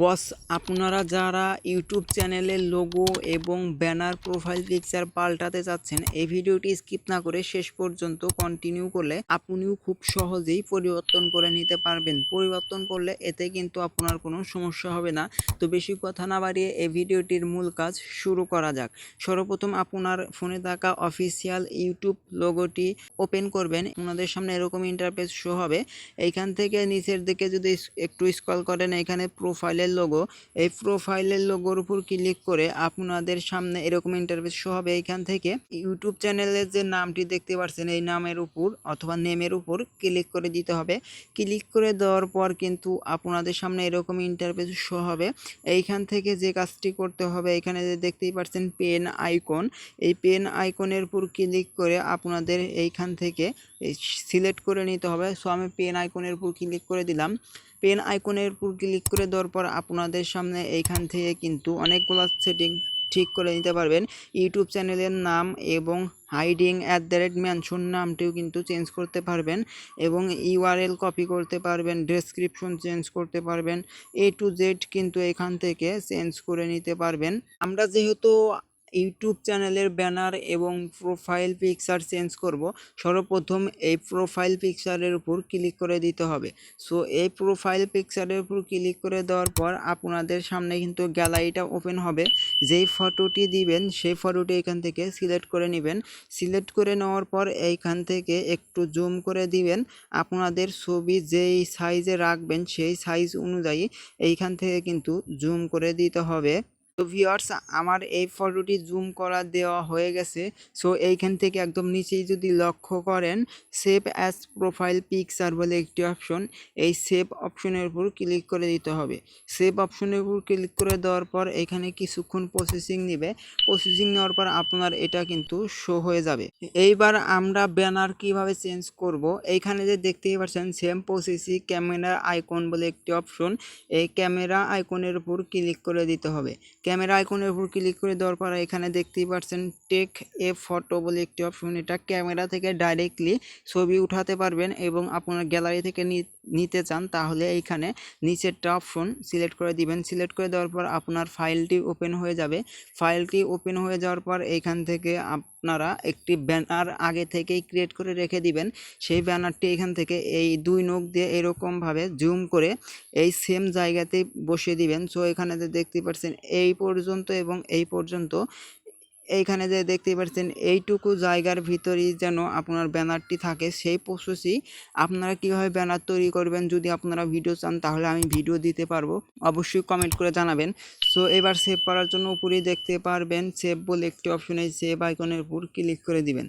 বস, আপনারা যারা ইউটিউব চ্যানেলের লোগো এবং ব্যানার প্রোফাইল পিকচার পাল্টাতে চাচ্ছেন, এই ভিডিওটি স্কিপ না করে শেষ পর্যন্ত কন্টিনিউ করলে আপনিও খুব সহজেই পরিবর্তন করে নিতে পারবেন। পরিবর্তন করলে এতে কিন্তু আপনার কোনো সমস্যা হবে না। তো বেশি কথা না বাড়িয়ে এই ভিডিওটির মূল কাজ শুরু করা যাক। সর্বপ্রথম আপনার ফোনে থাকা অফিসিয়াল ইউটিউব লোগোটি ওপেন করবেন। আপনাদের সামনে এরকম ইন্টারফেস শো হবে। এইখান থেকে নিচের দিকে যদি একটু স্ক্রল করেন, এখানে প্রোফাইলের লোগো এই প্রোফাইলের লোগোর উপর ক্লিক করে আপনাদের সামনে এরকম ইন্টারফেস শো হবে এইখান থেকে। ইউটিউব চ্যানেলের যে নামটি দেখতে পাচ্ছেন এই নামের উপর অথবা নেমের উপর ক্লিক করে দিতে হবে। ক্লিক করে দেওয়ার পর কিন্তু আপনাদের সামনে এরকম ইন্টারফেস শো হবে। এইখান থেকে যে কাজটি করতে হবে, এখানে যে দেখতেই পাচ্ছেন পেন আইকন এই পেন আইকনের উপর ক্লিক করে আপনাদের এইখান থেকে সিলেক্ট করে নিতে হবে। সো আমি পেন আইকনের উপর ক্লিক করে দিলাম। পেন আইকনের উপর ক্লিক করে দেওয়ার পর আপনাদের সামনে এইখান থেকে কিন্তু অনেকগুলো সেটিং ঠিক করে নিতে পারবেন। ইউটিউব চ্যানেলের নাম এবং hiding at the rat mansion নামটিও কিন্তু চেঞ্জ করতে পারবেন এবং ইউআরএল কপি করতে পারবেন ডেসক্রিপশন চেঞ্জ করতে পারবেন এ টু জেড কিন্তু এখান থেকে চেঞ্জ করে নিতে পারবেন। আমরা যেহেতু ইউটিউব চ্যানেলের ব্যানার এবং প্রোফাইল পিকচার চেঞ্জ করব। সর্বপ্রথম এই প্রোফাইল পিকচারের উপর ক্লিক করে দিতে হবে। সো এই প্রোফাইল পিকচারের উপর ক্লিক করে দেওয়ার পর আপনাদের সামনে কিন্তু গ্যালারিটা ওপেন হবে। যেই ফটোটি দিবেন, সেই ফটোটি এখান থেকে সিলেক্ট করে নেবেন। সিলেক্ট করে নেওয়ার পর এইখান থেকে একটু জুম করে দিবেন। আপনাদের ছবি যেই সাইজে রাখবেন, সেই সাইজ অনুযায়ী এইখান থেকে কিন্তু জুম করে দিতে হবে। তো ভিওয়ার্স আমার এই ফটোটি জুম করা দেওয়া হয়ে গেছে। সো এইখান থেকে একদম নিচেই যদি লক্ষ্য করেন সেভ অ্যাজ প্রোফাইল পিকচার বলে একটি অপশন এই সেভ অপশনের উপর ক্লিক করে দিতে হবে। সেভ অপশনের উপর ক্লিক করে দেওয়ার পর এখানে কিছুক্ষণ প্রসেসিং নেবে। প্রসেসিং নেওয়ার পর আপনার এটা কিন্তু শো হয়ে যাবে। এইবার আমরা ব্যানার কীভাবে চেঞ্জ করব? এইখানে যে দেখতেই পাচ্ছেন সেম প্রসেসিং ক্যামেরা আইকন বলে একটি অপশন এই ক্যামেরা আইকনের উপর ক্লিক করে দিতে হবে। ক্যামেরা আইকনের উপর ক্লিক করে দেওয়ার পর এখানে দেখতেই পাচ্ছেন টেক এ ফটো বলে একটি অপশন। এটা ক্যামেরা থেকে ডাইরেক্টলি ছবি উঠাতে পারবেন এবং আপনার গ্যালারি থেকে নিতে চান, তাহলে এইখানে নিচেরটা অপশন সিলেক্ট করে দিবেন। সিলেক্ট করে দেওয়ার পর আপনার ফাইলটি ওপেন হয়ে যাবে। ফাইলটি ওপেন হয়ে যাওয়ার পর এইখান থেকে আপনারা একটি ব্যানার আগে থেকেই ক্রিয়েট করে রেখে দিবেন। সেই ব্যানারটি এখান থেকে এই দুই নখ দিয়ে এরকমভাবে জুম করে এই সেম জায়গাতেই বসিয়ে দিবেন। সো এখানে দেখতে পাচ্ছেন, এই পর্যন্ত এবং এই পর্যন্ত এইখানে যে দেখতে পাচ্ছেন, এইটুকু জায়গার ভিতরেই যেন আপনার ব্যানারটি থাকে, সেই প্রসেসই আপনারা কীভাবে ব্যানার তৈরি করবেন যদি আপনারা ভিডিও চান, তাহলে আমি ভিডিও দিতে পারব। অবশ্যই কমেন্ট করে জানাবেন। সো এবার সেভ করার জন্য উপরেই দেখতে পারবেন সেভ বলে একটি অপশনে সেভ আইকনের উপর ক্লিক করে দিবেন।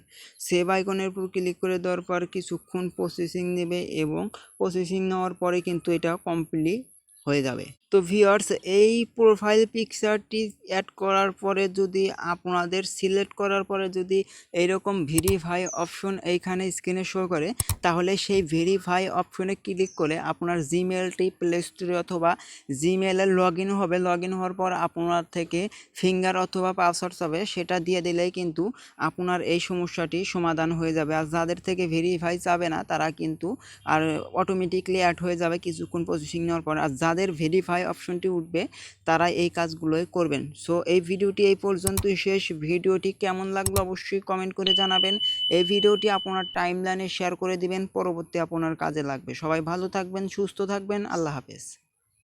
সেভ আইকনের উপর ক্লিক করে দেওয়ার পর কিছুক্ষণ প্রসেসিং নেবে এবং প্রসেসিং নেওয়ার পরে কিন্তু এটা কমপ্লিট হয়ে যাবে। তো ভিওয়ার্স এই প্রোফাইল পিকচারটি অ্যাড করার পরে যদি আপনাদের সিলেক্ট করার পরে যদি এইরকম ভেরিফাই অপশন এইখানে স্ক্রিনে শো করে, তাহলে সেই ভেরিফাই অপশনে ক্লিক করে আপনার জিমেলটি প্লে স্টোরে অথবা জিমেলে লগ ইন হবে। লগ ইন হওয়ার পর আপনার থেকে ফিঙ্গার অথবা পাসওয়ার্ড হবে, সেটা দিয়ে দিলেই কিন্তু আপনার এই সমস্যাটি সমাধান হয়ে যাবে। আর যাদের থেকে ভেরিফাই যাবে না, তারা কিন্তু আর অটোমেটিকলি অ্যাড হয়ে যাবে কিছুক্ষণ প্রসেসিং নেওয়ার পর। আর যাদের ভেরিফাই আই অপশনটি উঠবে, তারা এই কাজগুলোই করবেন। সো, এই ভিডিওটি এই পর্যন্তই শেষ। ভিডিওটি কেমন লাগল অবশ্যই কমেন্ট করে জানাবেন। এই ভিডিওটি আপনার টাইমলাইনে শেয়ার করে দিবেন, পরবর্তী আপনার কাজে লাগবে। সবাই ভালো থাকবেন, সুস্থ থাকবেন। আল্লাহ হাফেজ।